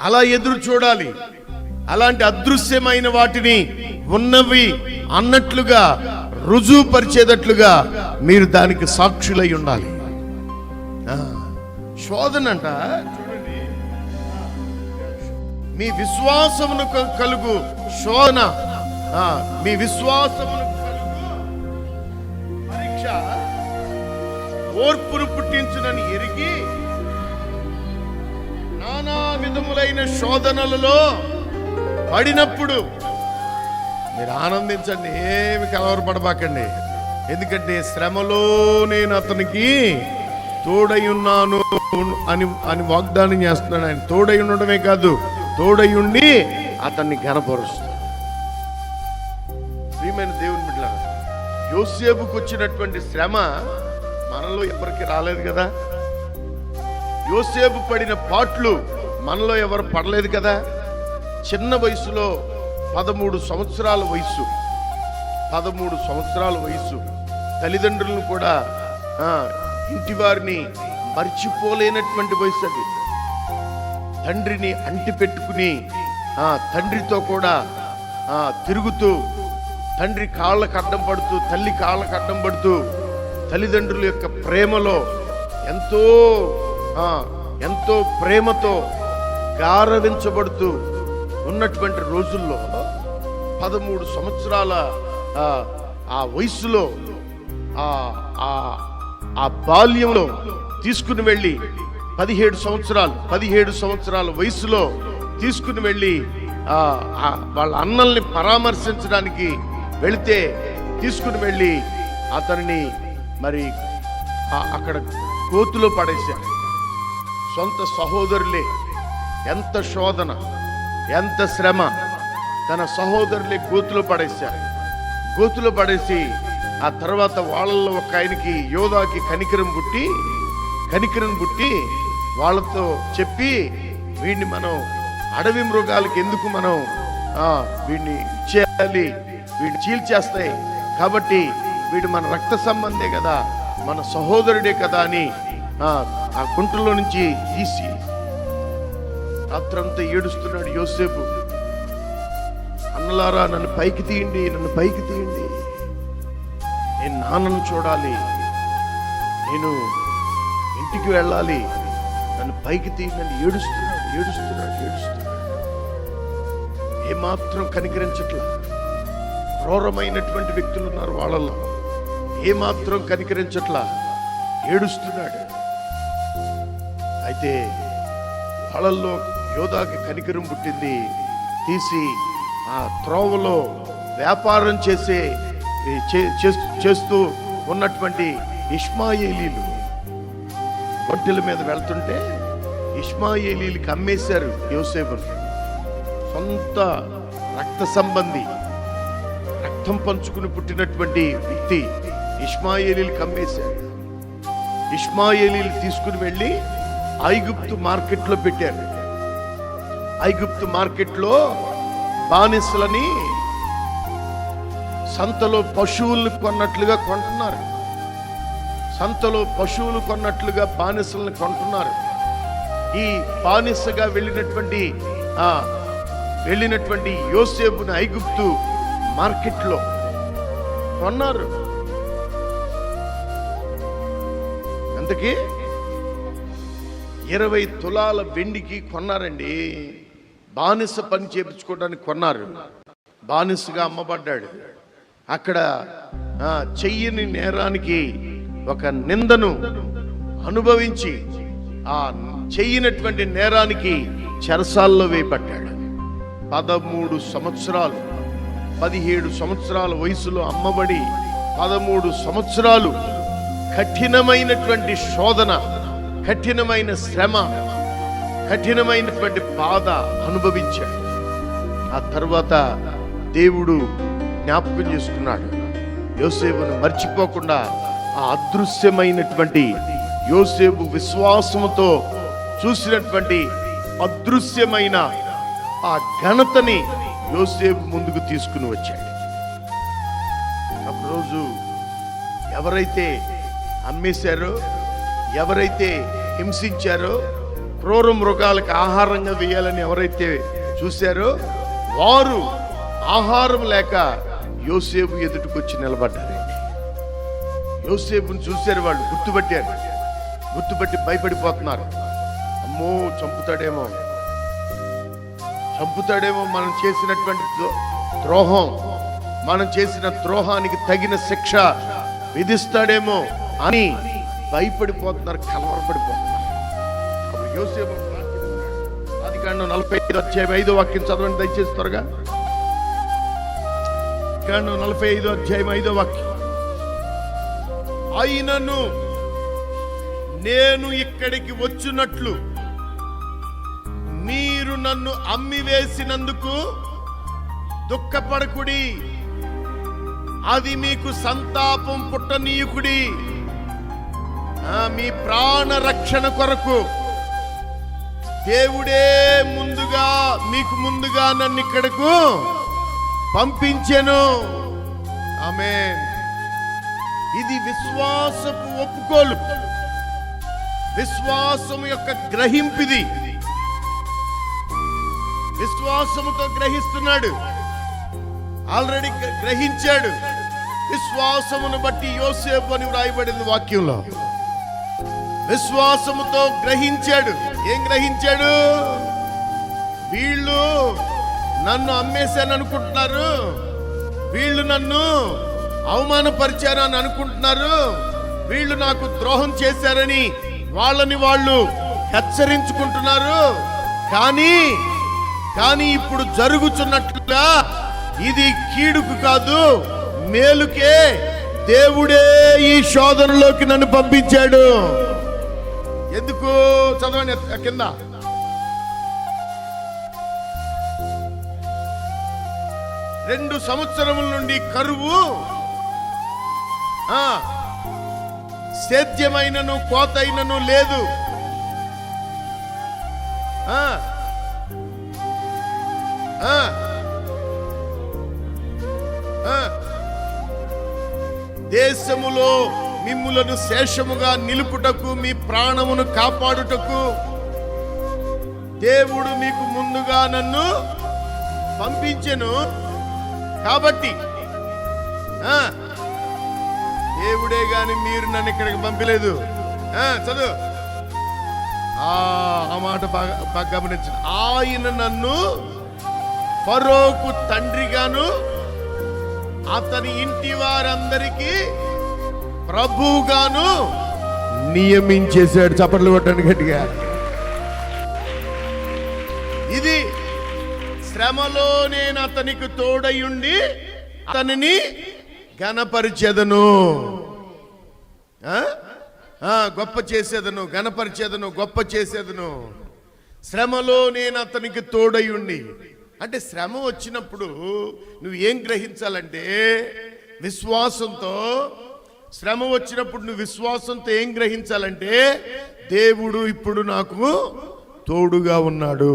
అలా ఎదురు చూడాలి. అలాంటి అదృశ్యమైన వాటిని ఉన్నవి అన్నట్లుగా రుజువు పరిచేటట్లుగా మీరు దానికి సాక్షులై ఉండాలి. శోధన అంట. చూడండి. మీ విశ్వాసమును కలుగు శోధన. మీ విశ్వాసమును పరీక్ష. ఓర్పును పుట్టించునని ఎరిగి నానా విధములైన శోధనలలో పడినప్పుడు మీరు ఆనందించండి ఏమి కలవరపడబాకండి. ఎందుకంటే శ్రమలో నేను అతనికి తోడై ఉన్నాను అని అని వాగ్దానం చేస్తున్నాడు ఆయన. తోడై ఉండడమే కాదు తోడై ఉండి అతన్ని ఘనపరుస్తాడు. ప్రియమైన దేవుని బిడ్డ యోసేపుకు వచ్చినటువంటి శ్రమ మనలో ఎవరికి రాలేదు కదా? యోసేపు పడిన పాట్లు మనలో ఎవరు పడలేదు కదా? చిన్న వయసులో పదమూడు సంవత్సరాల వయసు పదమూడు సంవత్సరాల వయసు తల్లిదండ్రులను కూడా ఇంటి వారిని మర్చిపోలేనటువంటి వయసు అది. తండ్రిని అంటి పెట్టుకుని తండ్రితో కూడా తిరుగుతూ తండ్రి కాళ్ళకు అడ్డం పడుతూ తల్లి కాళ్ళకు అడ్డం పడుతూ తల్లిదండ్రుల యొక్క ప్రేమలో ఎంతో ఎంతో ప్రేమతో గారవించబడుతూ ఉన్నటువంటి రోజుల్లో పదమూడు సంవత్సరాల ఆ, వయసులో ఆ ఆ ఆ బాల్యంలో తీసుకుని వెళ్ళి పదిహేడు సంవత్సరాలు పదిహేడు సంవత్సరాల వయసులో తీసుకుని వెళ్ళి వాళ్ళ అన్నల్ని పరామర్శించడానికి వెళితే తీసుకుని వెళ్ళి అతనిని మరి అక్కడ కోతులో పడేశారు. సొంత సహోదరులే ఎంత శోధన ఎంత శ్రమ. తన సహోదరుని గోతులో పడేశారు. గోతులో పడేసి ఆ తర్వాత వాళ్ళల్లో ఒక ఆయనకి యోధాకి కనికరం పుట్టి కనికరం పుట్టి వాళ్ళతో చెప్పి వీడిని మనం అడవి మృగాలకి ఎందుకు మనం వీడిని చేయాలి వీడిని చీల్చేస్తాయి. కాబట్టి వీడు మన రక్త సంబంధే కదా మన సహోదరుడే కదా అని ఆ, ఆ కుంటలో నుంచి తీసి రాత్రంతా ఏడుస్తున్నాడు యోసేపు. అన్నలారా నన్ను పైకి తీయండి నన్ను పైకి తీయండి. నేను నాన్నను చూడాలి. నేను ఇంటికి వెళ్ళాలి. నన్ను పైకి తీయండి. ఏడుస్తున్నాడు ఏడుస్తున్నాడు ఏడుస్తున్నాడు. ఏమాత్రం కనికరించట్లా. క్రూరమైనటువంటి వ్యక్తులు ఉన్నారు వాళ్ళలో ఏమాత్రం కనికరించట్లా. ఏడుస్తున్నాడు. అయితే వాళ్ళల్లో యోధాకి కనికరం పుట్టింది. తీసి ఆ త్రోవలో వ్యాపారం చేసే చేస్తూ- చేస్తూ ఉన్నటువంటి ఇష్మాయేలీలు బొట్టెల మీద వెళ్తుంటే ఇష్మాయేలీలకి అమ్మేశారు యోసేపుని. సొంత రక్త సంబంధి రక్తం పంచుకుని పుట్టినటువంటి వ్యక్తి ఇష్మాయేలీలకి అమ్మేశారు. ఇష్మాయేలీలు తీసుకుని వెళ్ళి ఐగుప్తు మార్కెట్లో పెట్టారు. ఐగుప్తు మార్కెట్లో బానిసలని సంతలో పశువులను కొన్నట్లుగా కొంటున్నారు. సంతలో పశువులు కొన్నట్లుగా బానిసలను కొంటున్నారు. ఈ బానిసగా వెళ్ళినటువంటి వెళ్ళినటువంటి యోసేపుని ఐగుప్తు మార్కెట్లో కొన్నారు. అందుకే ఇరవై తులాల వెండికి కొన్నారండి. బానిస పని చేపించుకోవడానికి కొన్నారు. బానిసగా అమ్మబడ్డాడు. అక్కడ చెయ్యని నేరానికి ఒక నిందను అనుభవించి ఆ చెయ్యినటువంటి నేరానికి చెరసాల్లో వేయబడ్డాడు. పదమూడు సంవత్సరాలు పదిహేడు సంవత్సరాల వయసులో అమ్మబడి పదమూడు సంవత్సరాలు కఠినమైనటువంటి శోధన కఠినమైన శ్రమ కఠినమైనటువంటి బాధ అనుభవించాడు. ఆ తర్వాత దేవుడు జ్ఞాపకం చేసుకున్నాడు. యోసేపును మర్చిపోకుండా ఆ అదృశ్యమైనటువంటి యోసేపు విశ్వాసముతో చూసినటువంటి అదృశ్యమైన ఆ ఘనతని యోసేపు ముందుకు తీసుకుని వచ్చాడు. రోజు ఎవరైతే అమ్మేశారో ఎవరైతే హింసించారో క్రూర మృగాలకు ఆహారంగా వేయాలని ఎవరైతే చూశారో వారు ఆహారం లేక యోసేపు ఎదుటికొచ్చి నిలబడ్డారండి యోసేపుని చూశారు వాళ్ళు గుర్తుపట్టారు. గుర్తుపట్టి భయపడిపోతున్నారు. అమ్మో చంపుతాడేమో. చంపుతాడేమో మనం చేసినటువంటి ద్రోహం. మనం చేసిన ద్రోహానికి తగిన శిక్ష విధిస్తాడేమో అని భయపడిపోతున్నారు కలవరపడిపోతున్నారు. యోసేపు అది కాండం నలభై ఐదు అధ్యాయం ఐదో వాక్యం చదవండి దయచేసి త్వరగా. కాండం నలభై ఐదో అధ్యాయం ఐదో వాక్యం. అయినను నేను ఇక్కడికి వచ్చినట్లు మీరు నన్ను అమ్మివేసినందుకు దుఃఖపడకుడి. అది మీకు సంతాపం పుట్టనీయుకుడి. ఆ, మీ ప్రాణ రక్షణ కొరకు దేవుడే ముందుగా మీకు ముందుగా నన్ను ఇక్కడకు పంపించెను. ఆమె ఇది విశ్వాసపు ఒప్పుకోలు. విశ్వాసము యొక్క గ్రహింపిది. విశ్వాసముతో గ్రహిస్తున్నాడు. ఆల్రెడీ గ్రహించాడు. విశ్వాసమును బట్టి యోసేపు అని వ్రాయబడింది వాక్యంలో. విశ్వాసముతో గ్రహించాడు. ఏం గ్రహించాడు? వీళ్ళు నన్ను అమ్మేశాను అనుకుంటున్నారు వీళ్ళు నన్ను అవమానపరిచారు అని అనుకుంటున్నారు. వీళ్ళు నాకు ద్రోహం చేశారని వాళ్ళని వాళ్ళు హెచ్చరించుకుంటున్నారు. కానీ కానీ ఇప్పుడు జరుగుతున్నట్లుగా ఇది కీడుకు కాదు మేలుకే దేవుడే ఈ శోధనలోకి నన్ను పంపించాడు. ఎందుకు చదవండి కింద రెండు సంవత్సరముల నుండి కరువు ఆ, సేద్యమైనను కోతైనను లేదు ఆ. దేశములో మిమ్ములను శేషముగా నిలుపుటకు మీ ప్రాణమును కాపాడుటకు. దేవుడు మీకు ముందుగా నన్ను పంపించెను. కాబట్టి దేవుడే గాని మీరు నన్ను ఇక్కడికి పంపలేదు. చదువు. ఆ మాట బాగా బాగా ఆయన నన్ను ఫరోకు తండ్రిగాను అతని ఇంటి వారందరికీ ప్రభువుగాను నియమించేశాడు చప్పట్లు కొట్టండి గట్టిగా. ఇది శ్రమలో నేను అతనికి తోడయుండి అతనిని? ఆ, గొప్ప చేసేదను గణపరిచేదను గొప్ప చేసేదను. శ్రమలో నేను అతనికి తోడయుండి అంటే శ్రమ వచ్చినప్పుడు నువ్వు ఏం గ్రహించాలంటే విశ్వాసంతో శ్రమ వచ్చినప్పుడు నువ్వు విశ్వాసంతో ఏం గ్రహించాలంటే దేవుడు ఇప్పుడు నాకు తోడుగా ఉన్నాడు.